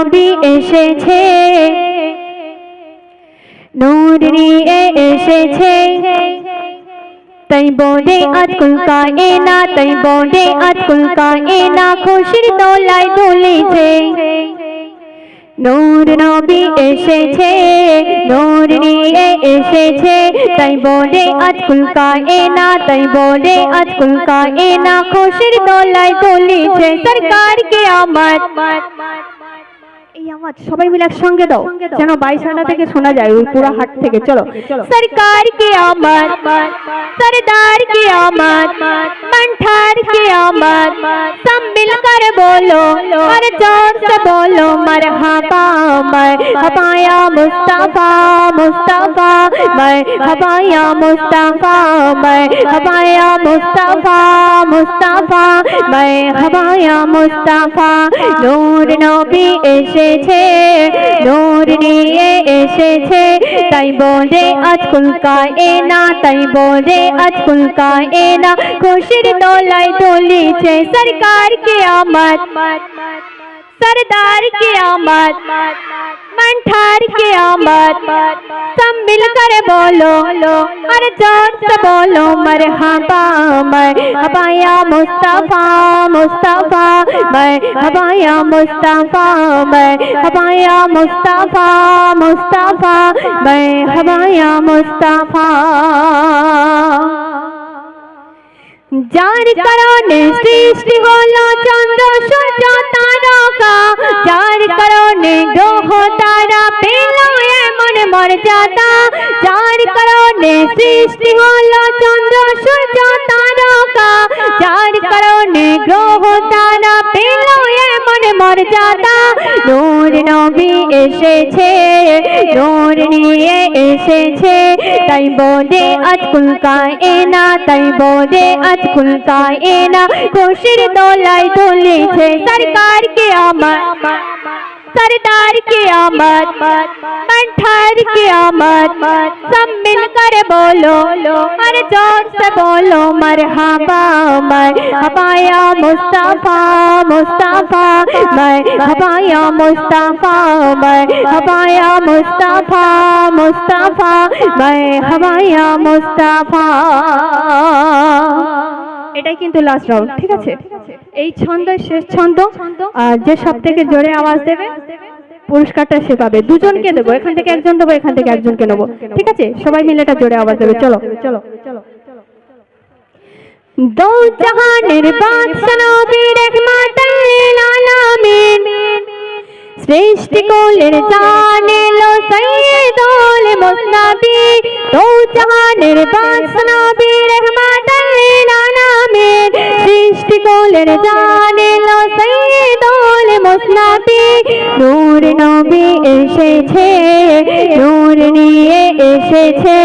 নবী এসেছে নূর নিয়ে এসেছে। তাই বলে আজকুল কায়না তাই বলে আজকুল কায়না খুশির দোলায় দুলেছে নূর নবী এসেছে, নূর নিয়ে এসেছে। তাই বলে আজকুল কায়না তাই বলে আজকুল কায়না খুশির দোলায় দুলেছে সরকার কে আমার এই আওয়াজ সবাই মিলে একসঙ্গে দাও যেন বাইশাটা থেকে শোনা যায় ওই পুরা হাট থেকে। চলো। সরকার কে আমার সরদার কে আমার মন্ঠার কে আমার সব মিলকার বলো আর জোর সে বলো মারহাবা। مرحبا يا مصطفى مصطفى مرحبا يا مصطفى مرحبا يا مصطفى مصطفى مرحبا يا مصطفى নূর নবী এসেছে নূর নিয়ে এসেছে তাই বলে আজ ফুলকা এনা তাই বলে আজ ফুলকা এনা খুশির তোলায় তুলিছে সরকার কে আমার सरदार की आमद, मंठार की आमद, सब मिलकर बोलो और ज़ोर से बोलो, मरहबा मरहबाया मुस्तफ़ा मुस्तफ़ा मरहबाया मुस्तफ़ा मरहबाया मुस्तफ़ा मुस्तफ़ा मरहबाया मुस्तफ़ा। যার কারণে সৃষ্টি হলো চন্দ্র, সূর্য, তারকা। যার কারণে গ্রহ, তারা পেল এমন মর্যাদা। যার কারণে সৃষ্টি হলো চন্দ্র, সূর্য, তারকা। যার কারণে গ্রহ, তারা পেল এমন মর্যাদা। নূর নবী এসেছে নূর নিয়ে এসেছে তাই বলে আজকুল কায়না তাই বলে আজকুল কায়না খুশির দোলায় তুলেছে সরকার কে আমার सरदार की आमद मंठार की आमद सब मिलकर बोलो और जोर से बोलो मरहबा मरहबाया मुस्तफा मुस्तफा मरहबाया मुस्तफा मरहबाया मुस्तफा मुस्तफा मरहबाया मुस्तफा এটাই কিন্তু লাস্ট রাউন্ড ঠিক আছে এই ছন্দ শেষ ছন্দ আর যে সব থেকে জোরে আওয়াজ দেবে পুরস্কারটা সে পাবে দুজনকে দেবো এখান থেকে একজন দেবো এখান থেকে একজনকে নেব। ঠিক আছে? সবাই মিলে এটা জোরে আওয়াজ দেবে। চলো। চলো চলো দো জাহানের বাদশা নবী রহমাতাল লিল আলামিন সৃষ্টি কোলের জানে লো সৈয়দুল মুস্তাফি। দো জাহানের বাদশা নবী রহমাতাল লিল আলামিন সৃষ্টি কোলের জানে লো সৈয়দুল মুস্তাফি। নূর এসেছে, নূর নিয়ে এসেছে।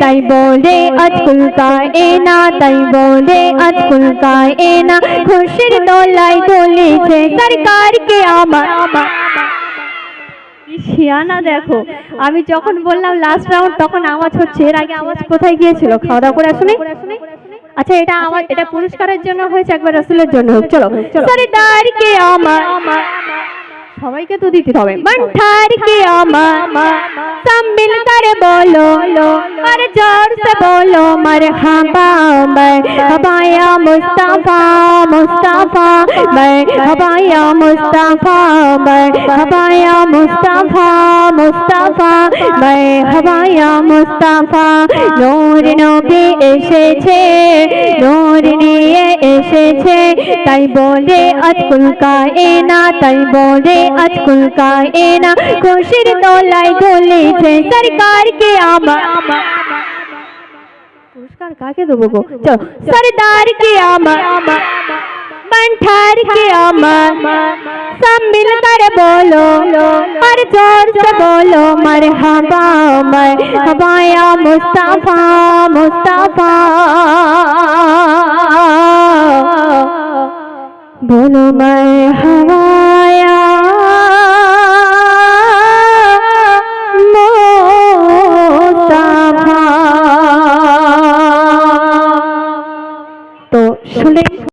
তাই বলে আজকুল কায়না তাই বলে আজকুল কায়না খুশির দোলায় দোলেছে সরকার কে আমার? শিয়ানা দেখো। আমি যখন বললাম লাস্ট রাউন্ড তখন আওয়াজ হচ্ছে। এর আগে আওয়াজ কোথায় গিয়েছিল? খাওয়া দাওয়া করে আসুনি? আচ্ছা এটা আমার এটা পুরস্কারের জন্য হয়েছে একবার রসুলের জন্য। হোক চলো। সরদার কে আমার? সবাইকে তো দিতে হবে। মন্থার কি আমা সম্মিল করে বলো আর জোর সে বলো মারহাবা মাই হাবায়া মুস্তাফা মুস্তাফা মাই হাবায়া মুস্তাফা মাই হাবায়া মুস্তাফা মুস্তাফা মাই হাবায়া মুস্তাফা। নূর নবী এসেছে নূর নিয়ে এসেছে। তাই বলে আজকুল কায়না তাই বলে আজকুল কায়না খুশির তোলায় সরকার কে আমা। পুরস্কার কাকে দেব গো? চল, সরদার কে আমা। কে আমা। সব মিল করে বলো আর জোর সে বলো, মার হাবা। মার হাবায়া মুস্তাফা মুস্তাফা। my heart.